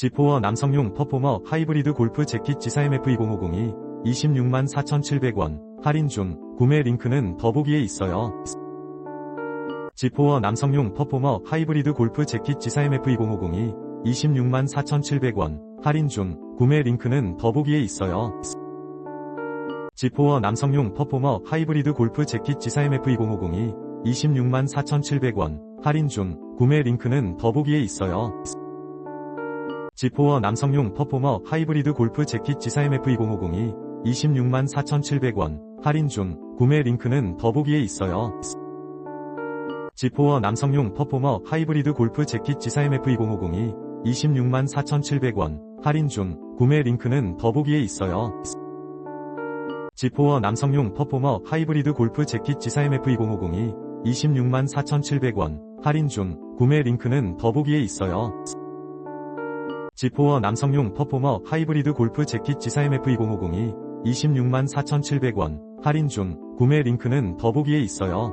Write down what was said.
지포어 남성용 퍼포머 하이브리드 골프 재킷 지사 MF20502 26만 4,700원 할인 중 구매 링크는 더보기에 있어요. 지포어 남성용 퍼포머 하이브리드 골프 재킷 지사 MF20502 26만 4,700원 할인 중 구매 링크는 더보기에 있어요. 지포어 남성용 퍼포머 하이브리드 골프 재킷 지사 MF20502 26만 4,700원 할인 중 구매 링크는 더보기에 있어요. 지포어 남성용 퍼포머 하이브리드 골프 재킷 지사 MF20502 26만 4,700원 할인 중 구매 링크는 더보기에 있어요. 지포어 남성용 퍼포머 하이브리드 골프 재킷 지사 MF20502 26만 4,700원 할인 중 구매 링크는 더보기에 있어요. 지포어 남성용 퍼포머 하이브리드 골프 재킷 지사 MF20502 26만 4,700원 할인 중 구매 링크는 더보기에 있어요. 지포어 남성용 퍼포머 하이브리드 골프 재킷 지사 MF20502 26만 4,700원 할인 중 구매 링크는 더보기에 있어요.